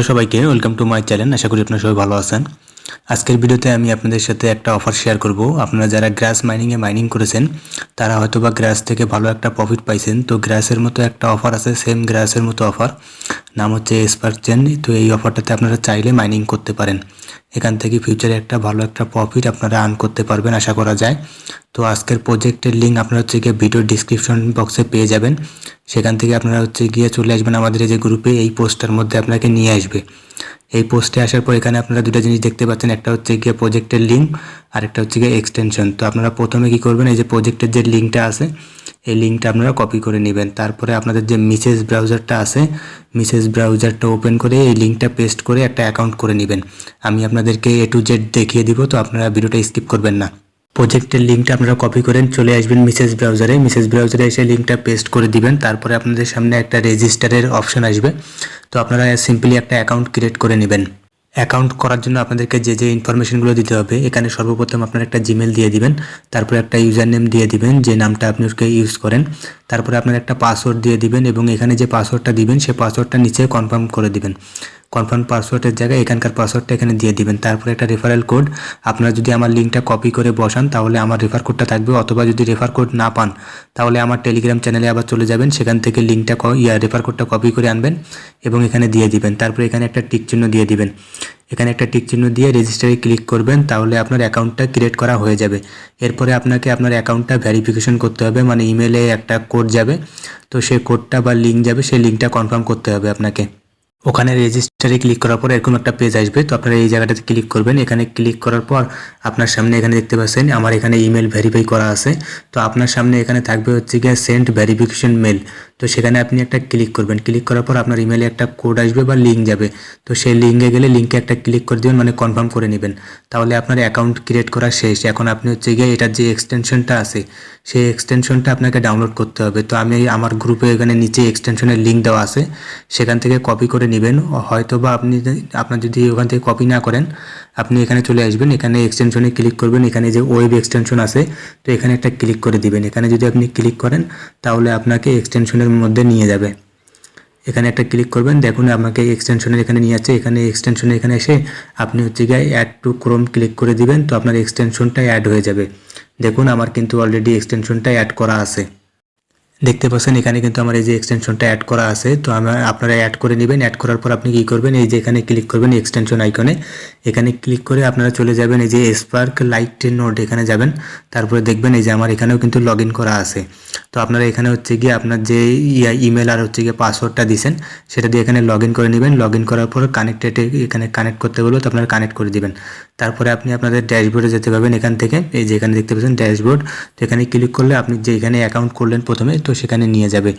Hello সবাইকে welcome to my channel আশা করি আপনারা সবাই ভালো আছেন। আজকের ভিডিওতে আমি আপনাদের সাথে একটা অফার শেয়ার করব। আপনারা যারা গ্রাস মাইনিংয়ে মাইনিং করেছেন, তারা হয়তো বা গ্রাস থেকে ভালো একটা প্রফিট পাইছেন। তো গ্রাসের মতো একটা অফার আছে সেম গ্রাসের মতো অফার নাম হচ্ছে স্পার্ক চেন তো এই অফারটাতে আপনারা চাইলে মাইনিং করতে পারেন। এখান থেকে ফিউচারে একটা ভালো একটা প্রফিট আপনারা আর্ন করতে পারবেন, আশা করা যায়। তো আজকের প্রজেক্টের লিঙ্ক আপনারা হচ্ছে গিয়ে ভিডিও ডিসক্রিপশন বক্সে পেয়ে যাবেন। সেখান থেকে আপনারা হচ্ছে গিয়ে চলে আসবেন আমাদের এই যে গ্রুপে এই পোস্টটার মধ্যে আপনাকে নিয়ে আসবে। এই পোস্টে আসার পর এখানে আপনারা দুটো জিনিস দেখতে পাচ্ছেন। একটা হচ্ছে গিয়ে প্রজেক্টের লিঙ্ক আর একটা হচ্ছে গিয়ে এক্সটেনশন তো আপনারা প্রথমে কি করবেন, এই যে প্রজেক্টের যে লিঙ্কটা আছে, এই লিঙ্কটা আপনারা কপি করে নেবেন। তারপরে আপনাদের যে মিসেস ব্রাউজারটা আছে মিসেস ব্রাউজারটা ওপেন করে এই লিঙ্কটা পেস্ট করে একটা অ্যাকাউন্ট করে নেবেন। আমি আপনাদেরকে এ টু জেড দেখিয়ে দিব, তো আপনারা ভিডিওটা স্কিপ করবেন না। প্রজেক্টের লিঙ্কটা আপনারা কপি করেন, চলে আসবেন মিসেস ব্রাউজারে মিসেস ব্রাউজারে এসে লিঙ্কটা পেস্ট করে দিবেন, তারপরে আপনাদের সামনে একটা রেজিস্টারের অপশন আসবে। তো আপনারা সিম্পলি একটা অ্যাকাউন্ট ক্রিয়েট করে নেবেন। অ্যাকাউন্ট করার জন্য আপনাদেরকে যে যে ইনফরমেশনগুলো দিতে হবে, এখানে সর্বপ্রথম আপনারা একটা জিমেল দিয়ে দিবেন, তারপরে একটা ইউজার নেম দিয়ে দিবেন, যে নামটা আপনি ওকে ইউজ করেন। তারপরে আপনার একটা পাসওয়ার্ড দিয়ে দিবেন এবং এখানে যে পাসওয়ার্ডটা দিবেন সেই পাসওয়ার্ডটা নিচে কনফার্ম করে দিবেন। কনফার্ম পাসওয়ার্ডের জায়গায় এখানকার পাসওয়ার্ডটা এখানে দিয়ে দিবেন। তারপরে একটা রেফারেল কোড আপনারা যদি আমার লিঙ্কটা কপি করে বসান, তাহলে আমার রেফার কোডটা থাকবে। অথবা যদি রেফার কোড না পান, তাহলে আমার টেলিগ্রাম চ্যানেলে আবার চলে যাবেন। সেখান থেকে লিঙ্কটা ইয়া রেফার কোডটা কপি করে আনবেন এবং এখানে দিয়ে দিবেন। তারপরে এখানে একটা টিক চিহ্ন দিয়ে দিবেন। এখানে একটা টিক চিহ্ন দিয়ে রেজিস্টারে ক্লিক করবেন, তাহলে আপনার অ্যাকাউন্টটা ক্রিয়েট করা হয়ে যাবে। এরপরে আপনাকে আপনার অ্যাকাউন্টটা ভেরিফিকেশন করতে হবে মানে ইমেলে একটা কোড যাবে। তো সেই কোডটা বা লিঙ্ক যাবে, সেই লিঙ্কটা কনফার্ম করতে হবে আপনাকে। ওখানে রেজিস্টারে ক্লিক করার পর এরকম একটা পেজ আসবে। তো আপনারা এই জায়গাটাতে ক্লিক করবেন। এখানে ক্লিক করার পর আপনার সামনে এখানে দেখতে পাচ্ছেন, আমার এখানে ইমেল ভেরিফাই করা আছে। তো আপনার সামনে এখানে থাকবে হচ্ছে গিয়ে সেন্ট ভেরিফিকেশন মেল তো সেখানে আপনি একটা ক্লিক করবেন। ক্লিক করার পর আপনার ইমেলে একটা কোড আসবে বা লিঙ্ক যাবে। তো সেই লিঙ্কে গেলে লিঙ্কে একটা ক্লিক করে দেবেন মানে কনফার্ম করে নেবেন। তাহলে আপনার অ্যাকাউন্ট ক্রিয়েট করা শেষ। এখন আপনি হচ্ছে গিয়ে এটার যে এক্সটেনশনটা আছে, সেই এক্সটেনশনটা আপনাকে ডাউনলোড করতে হবে। তো আমি আমার গ্রুপে এখানে নিচে এক্সটেনশনের লিঙ্ক দেওয়া আছে। সেখান থেকে কপি করে নেবেন। হয়তো বা আপনি আপনার যদি ওখান থেকে কপি না করেন, আপনি এখানে চলে আসবেন, এখানে এক্সটেনশনে ক্লিক করবেন, এখানে যে ওয়েব এক্সটেনশন আছে, তো এখানে একটা ক্লিক করে দিবেন। এখানে যদি আপনি ক্লিক করেন, তাহলে আপনাকে এক্সটেনশনের মধ্যে নিয়ে যাবে। এখানে একটা ক্লিক করবেন, দেখুন আপনাকে এক্সটেনশনের এখানে নিয়ে যাচ্ছে, এখানে এক্সটেনশনের এখানে এসে আপনি হচ্ছে গিয়ে অ্যাড টু ক্রোম ক্লিক করে দিবেন, তো আপনার এক্সটেনশনটা অ্যাড হয়ে যাবে। দেখুন, আমার কিন্তু অলরেডি এক্সটেনশনটা অ্যাড করা আছে। দেখতে পাচ্ছেন, এখানে কিন্তু আমার এই যে এক্সটেনশনটা অ্যাড করা আছে, তো আমার, আপনারা অ্যাড করে নেবেন অ্যাড করার পর আপনি কী করবেন, এই যে এখানে ক্লিক করবেন এক্সটেনশন আইকনে এখানে ক্লিক করে আপনারা চলে যাবেন, এই যে স্পার্ক লাইট নোট এখানে যাবেন, তারপরে দেখবেন এই যে আমার এখানেও কিন্তু লগ করা আছে। তো আপনারা এখানে হচ্ছে গিয়ে আপনার যে ইমেল আর হচ্ছে গিয়ে পাসওয়ার্ডটা দিয়েছেন সেটা দিয়ে এখানে লগ করে নেবেন লগ করার পর কানেক্টেড এখানে কানেক্ট করতে বলব তো আপনারা কানেক্ট করে দিবেন। তারপরে আপনি আপনাদের ড্যাশবোর্ডে যেতে পারবেন এখান থেকে, এই যে এখানে দেখতে পাচ্ছেন ড্যাশবোর্ড তো এখানে ক্লিক করলে আপনি যে এখানে অ্যাকাউন্ট করলেন প্রথমে, তো সেখানে নিয়ে যাবে।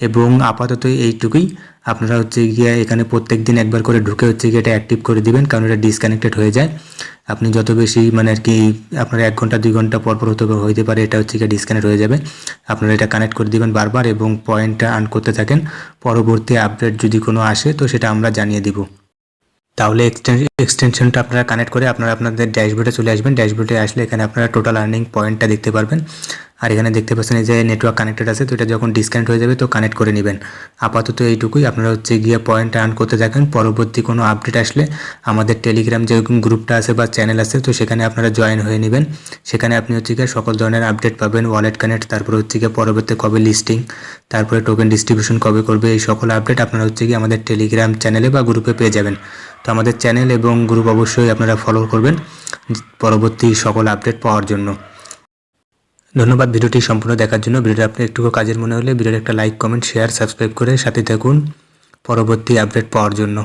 এবং আপাতত এইটুকুই। আপনারা হচ্ছে গিয়ে এখানে প্রত্যেক দিন একবার করে ঢুকে হচ্ছে গিয়ে এটা অ্যাক্টিভ করে দিবেন, কারণ এটা ডিসকানেক্টেড হয়ে যায়। আপনি যত বেশি মানে আর কি আপনার এক ঘণ্টা, দুই ঘণ্টা পর পর হতে হইতে পারে, এটা হচ্ছে গিয়ে ডিসকানেক্ট হয়ে যাবে। আপনারা এটা কানেক্ট করে দিবেন বারবার এবং পয়েন্টটা আর্ন করতে থাকেন। পরবর্তী আপডেট যদি কোনো আসে, তো সেটা আমরা জানিয়ে দিব। তাহলে এক্সটেনশনটা আপনারা কানেক্ট করে আপনারা আপনাদের ড্যাশবোর্ডে চলে আসবেন। ড্যাশবোর্ডে আসলে এখানে আপনারা টোটাল আর্নিং পয়েন্টটা দেখতে পারবেন। আর এখানে দেখতে পাচ্ছেন যে নেটওয়ার্ক কানেক্টেড আছে, তো এটা যখন ডিসকানেক্ট হয়ে যাবে তো কানেক্ট করে নেবেন। আপাতত এইটুকুই। আপনারা হচ্ছে গিয়ে পয়েন্ট আর্ন করতে থাকেন। পরবর্তী কোনো আপডেট আসলে আমাদের টেলিগ্রাম যে গ্রুপটা আছে বা চ্যানেল আছে, তো সেখানে আপনারা জয়েন হয়ে নেবেন। সেখানে আপনি হচ্ছে গিয়ে সকল ধরনের আপডেট পাবেন। ওয়ালেট কানেক্ট তারপরে হচ্ছে গিয়ে পরবর্তী কবে লিস্টিং তারপরে টোকেন ডিস্ট্রিবিউশন কবে করবে, এই সকল আপডেট আপনারা হচ্ছে গিয়ে আমাদের টেলিগ্রাম চ্যানেলে বা গ্রুপে পেয়ে যাবেন। তো আমাদের চ্যানেল এবং গ্রুপ অবশ্যই আপনারা ফলো করবেন পরবর্তী সকল আপডেট পাওয়ার জন্য। ধন্যবাদ ভিডিওটি সম্পূর্ণ দেখার জন্য। ভিডিওটা আপনার একটু কাজের মনে হলে ভিডিওর একটা লাইক কমেন্ট শেয়ার সাবস্ক্রাইব করে সাথে থাকুন। পরবর্তী আপডেট পাওয়ার জন্য।